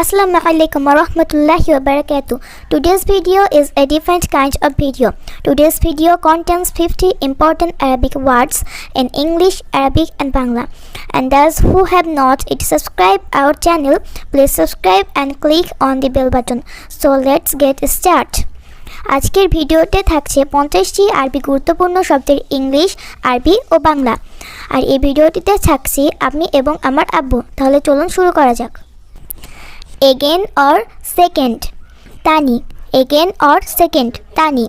Assalamu alaikum wa rahmatullahi wa barakatuh. Today's video is a different kind of video. Today's video contains 50 important Arabic words in English, Arabic and Bangla. And those who have not yet subscribed our channel, please subscribe and click on the bell button. So let's get started. আজকের ভিডিওতে থাকছে পঞ্চাশটি আরবি গুরুত্বপূর্ণ শব্দের English আরবি ও বাংলা আর এই ভিডিওটিতে থাকছি আমি এবং আমার আব্বু তাহলে চলুন শুরু করা যাক এগেন অর সেকেন্ড তানি। এগেন অর সেকেন্ড তানি।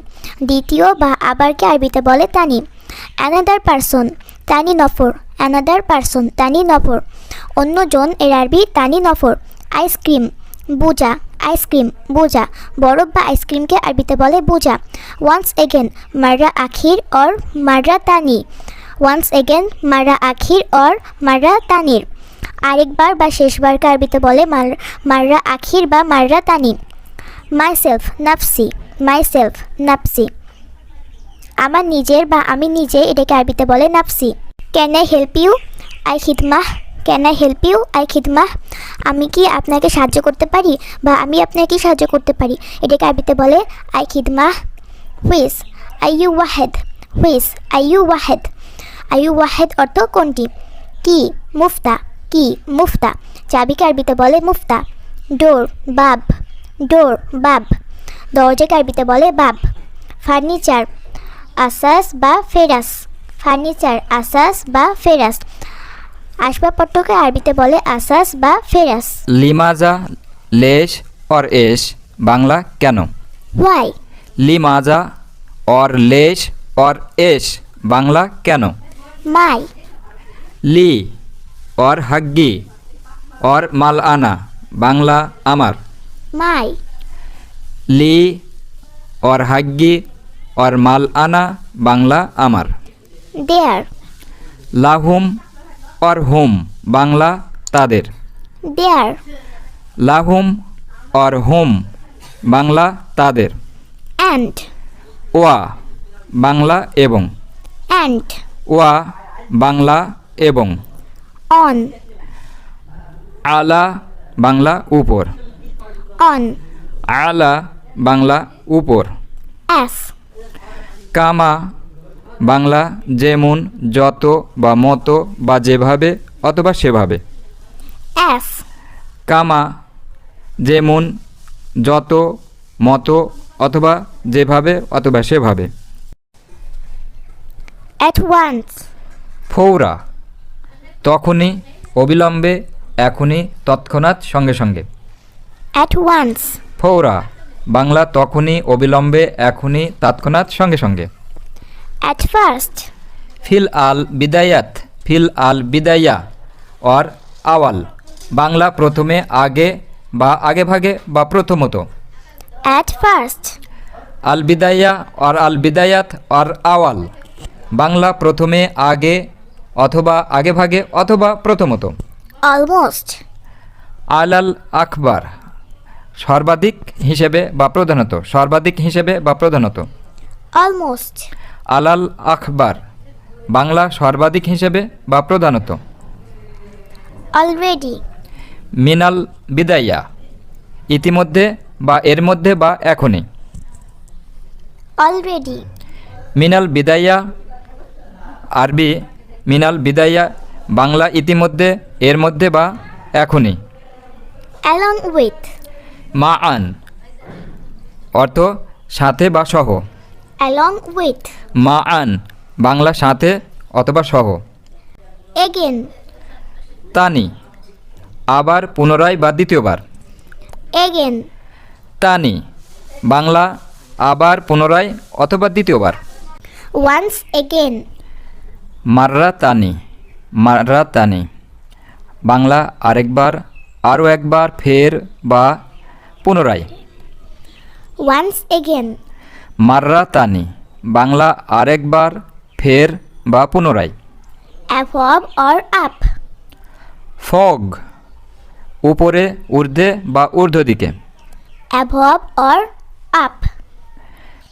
দ্বিতীয় বা আবারকে আরবিতে বলে তানি। অ্যানাদার পারসন তানি নফর। অ্যানাদার পারসন তানি নফর। অন্যজন এর আরবি, তানি নফর। আইসক্রিম বুজা। আইসক্রিম বুজা। বরফ বা আইসক্রিমকে আরবিতে বলে বুজা। ওয়ান্স এগেন মাররা আখির অর মাররা তানি ওয়ান্স এগেন মাররা আখির অর মাররা তানির। আরেকবার বা শেষবারকে আরবিতে বলে মার, মাররা আখির বা মাররা তানি। মাই সেলফ নাফসি মাই সেলফ নাফসি। আমার নিজের বা আমি নিজে এটাকে আরবিতে বলে নাফসি। ক্যান আই হেল্প ইউ আই খিদমাহ। ক্যান আই হেল্প ইউ আই খিদমাহ। আমি কি আপনাকে সাহায্য করতে পারি বা আমি আপনাকে সাহায্য করতে পারি? এটাকে আরবিতে বলে আই খিদমাহ। হুইস, আই ইউ ওয়াহেদ। হুইস, আই ইউ ওয়াহেদ। আই ইউ ওয়াহেদ অর্থ কোনটি? কি, মুফতা। কি? মুফতা। চাবিকে আরবিতে বলে মুফতা। ডোর বাব। ডোর বাব। দরজাকে আরবিতে বলে বাব। ফার্নিচার আসাস বা ফেরাস। ফার্নিচার আসাস বা ফেরাস। আসবাবপত্রকে আরবিতে বলে আসাস বা ফেরাস। লিমাজা লেশ অর এশ। বাংলা কেন? ওয়াই লিমাজা অর লেশ অর এশ। বাংলা কেন? মাই? লি। অর হাগ্গি অর মাল আনা বাংলা আমার। মাই। লি অর হাগ্গি অর মাল আনা বাংলা আমার। দেয়ার। লাহুম অর হুম বাংলা তাদের। দেয়ার। লাহুম অর হুম বাংলা তাদের। অ্যান্ড। ওয়া বাংলা এবং। অ্যান্ড। ওয়া বাংলা এবং। অন আলা বাংলা উপর। অন আলা বাংলা উপর। এফ কামা বাংলা যেমন যত বা মতো বা যেভাবে অথবা সেভাবে। এফ কামা যেমন যত মতো অথবা যেভাবে অথবা সেভাবে। অ্যাট ওয়ান্স ফৌরা। তখনই অবিলম্বে এখনই তৎক্ষণাৎ সঙ্গে সঙ্গে। অ্যাট ওয়ান্স ফৌরা বাংলা তখনই অবিলম্বে এখনই তৎক্ষণাৎ সঙ্গে সঙ্গে। অ্যাট ফার্স্ট ফিল আল বিদায়াত ফিল আল বিদায়া অর আওয়াল বাংলা প্রথমে আগে বা আগে ভাগে বা প্রথমত। অ্যাট ফার্স্ট আল বিদায়া অর আল বিদায়াত অর আওয়াল বাংলা প্রথমে আগে অথবা আগে ভাগে অথবা প্রথমত। অলমোস্ট আলাল আকবার সর্বাধিক হিসেবে বা প্রধানত সর্বাধিক হিসেবে বা প্রধানত। অলমোস্ট আলাল আখবার বাংলা সর্বাধিক হিসেবে বা প্রধানত। অলরেডি মিনাল বিদায়া ইতিমধ্যে বা এর মধ্যে বা এখনই। অলরেডি মিনাল বিদায়া আরবি মিনাল বিদাইয়া বাংলা ইতিমধ্যে এর মধ্যে বা এখনই। Along with. মা আন অর্থ সাথে বা সহ। Along with. মা আন বাংলা সাথে অথবা সহ। এগেন। তানি আবার পুনরায় বা দ্বিতীয়বার। এগেন। তানি বাংলা আবার পুনরায় অথবা দ্বিতীয়বার। Once again. মাররা তানি মাররা তানি বাংলা আরেকবার আরও একবার ফের বা পুনরায়। ওয়ান্স এগেন মাররা তানি বাংলা আরেকবার ফের বা পুনরায়। অ্যাভব অর আপ ফগ উপরে ঊর্ধ্বে বা ঊর্ধ্ব দিকে অ্যাভব অর আপ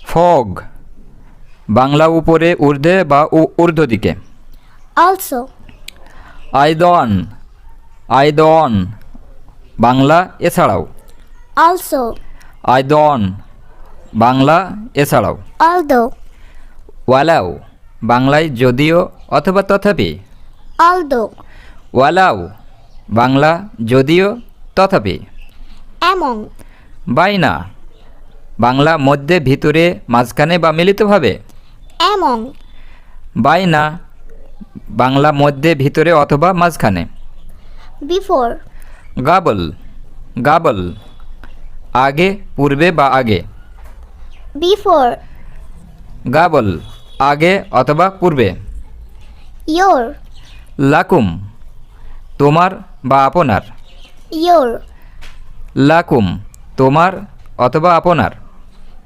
ফগ বাংলা উপরে ঊর্ধ্বে বা ঊর্ধ্ব দিকে। অলসো আইদন আইদন বাংলা এছাড়াও। also, আয়দন বাংলা এছাড়াও। although, ওয়ালাও বাংলায় যদিও অথবা তথাপি। although, ওয়ালাও বাংলা যদিও তথাপি। among, বাইনা বাংলা মধ্যে ভিতরে মাঝখানে বা মিলিতভাবে। Among, বাইনা বাংলা মধ্যে ভিতরে অথবা মাঝখানে। before, গাবল গাবল আগে পূর্বে বা আগে। before, গাবল আগে অথবা পূর্বে। your, লাকুম তোমার বা আপনার। your, লাকুম তোমার অথবা আপনার।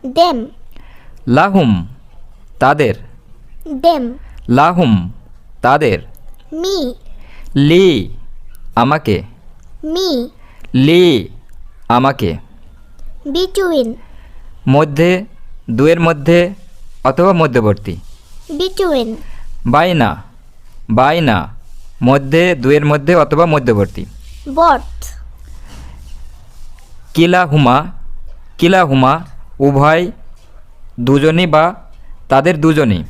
them, লাহুম তাদের? them, লাহুম তাদের? মি। লি আমাকে। মি। লি আমাকে। between, মধ্যে দুয়ের মধ্যে অথবা মধ্যবর্তী? between, বাইনা বাইনা। মধ্যে দুয়ের মধ্যে অথবা মধ্যবর্তী? both, কিলা হুমা কিলা হুমা উভয় দুজনই বা তাদের দুজনই।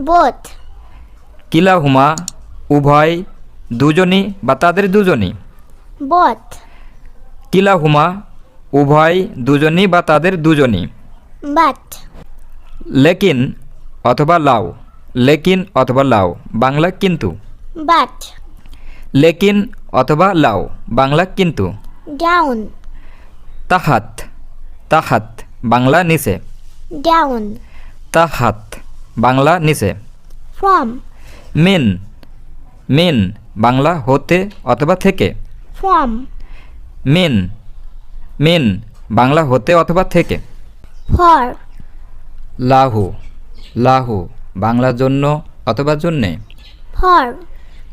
both, কিলা হুমা উভয় দুজনই বা তাদের দুজনই? both, কিলা হুমা উভয় দুজনই বা তাদের দুজনই? বাট লেকিন অথবা লাও। লেকিন অথবা লাও বাংলা কিন্তু। বাট লেকিন অথবা লাও বাংলা কিন্তু। down, তাহাত। তাহাত বাংলা নিচে। down, তাহাত বাংলা নিচে। from, মিন। মিন বাংলা হতে অথবা থেকে। from, মিন। মিন বাংলা হতে অথবা থেকে। for, লাহু। লাহু বাংলা জন্য অথবা জন্যে। for,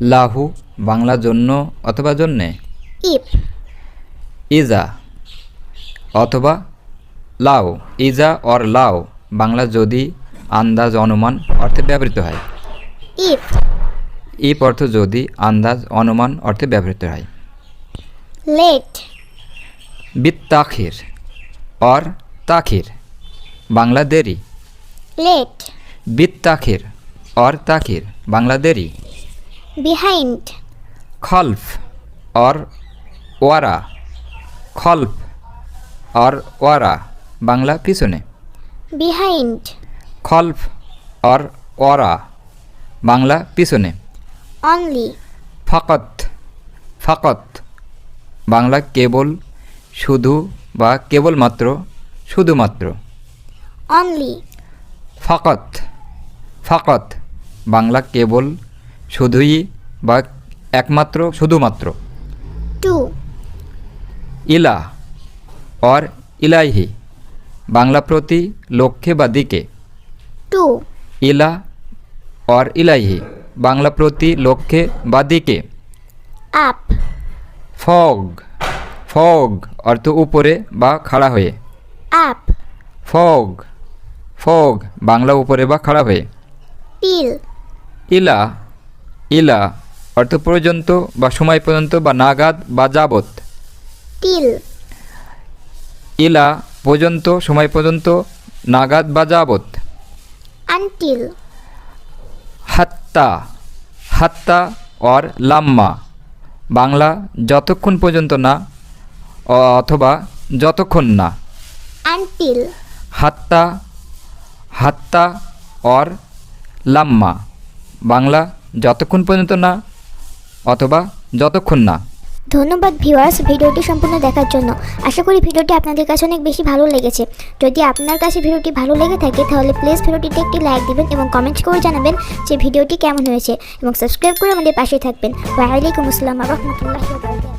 লাহু বাংলা জন্য অথবা জন্যে। if, ইজা অথবা লাও। ইজা অর লাও। বাংলা যদি আন্দাজ অনুমান অর্থে ব্যবহৃত হয়। if, ইপ অর্থ যদি আন্দাজ অনুমান অর্থে ব্যবহৃত হয়। লেট। বিত তাখির অর তাখির বাংলা দেরি। late, বিত তাখির অর তাখির বাংলা দেরি। behind, খলফ। অর ওয়ারা। খলফ। অর ওয়ারা। বাংলা পিছনে। Behind, খলফ অর অরা বাংলা পিছনে। Only, ফকত ফকত বাংলা কেবল শুধু বা কেবলমাত্র শুধুমাত্র। Only, ফকত ফকত বাংলা কেবল শুধুই বা একমাত্র শুধুমাত্র। To, ইলা অর ইলাইহি বাংলা প্রতি লক্ষ্যে বা দিকে। to, ইলা অর ইলাইহি বাংলা প্রতি লক্ষ্যে বা দিকে। আপ। ফগ ফগ অর্থ উপরে বা খাড়া হয়ে। আপ। ফগ ফগ বাংলা উপরে বা খাড়া হয়ে। till, ইলা ইলা অর্থ পর্যন্ত বা সময় পর্যন্ত বা নাগাদ বা যাবত till, ইলা পর্যন্ত সময় পর্যন্ত নাগাদ বা যাবত until, হাত্তা হাত্তা অর লাম্মা। বাংলা যতক্ষণ পর্যন্ত না অথবা যতক্ষণ না। Until, হাত্তা হাত্তা অর লাম্মা। বাংলা যতক্ষণ পর্যন্ত না অথবা যতক্ষণ না। ধন্যবাদ ভিউয়ার্স ভিডিওটি সম্পূর্ণ দেখার জন্য। আশা করি ভিডিওটি আপনাদের কাছে অনেক বেশি ভালো লেগেছে। যদি আপনার কাছে ভিডিওটি ভালো লেগে থাকে, তাহলে প্লিজ ভিডিওটিতে একটি লাইক দিবেন এবং কমেন্ট করে জানাবেন যে ভিডিওটি কেমন হয়েছে এবং সাবস্ক্রাইব করে আমাদের পাশে থাকবেন। ওয়ালাইকুম আসসালাম রহমতুল্লাহ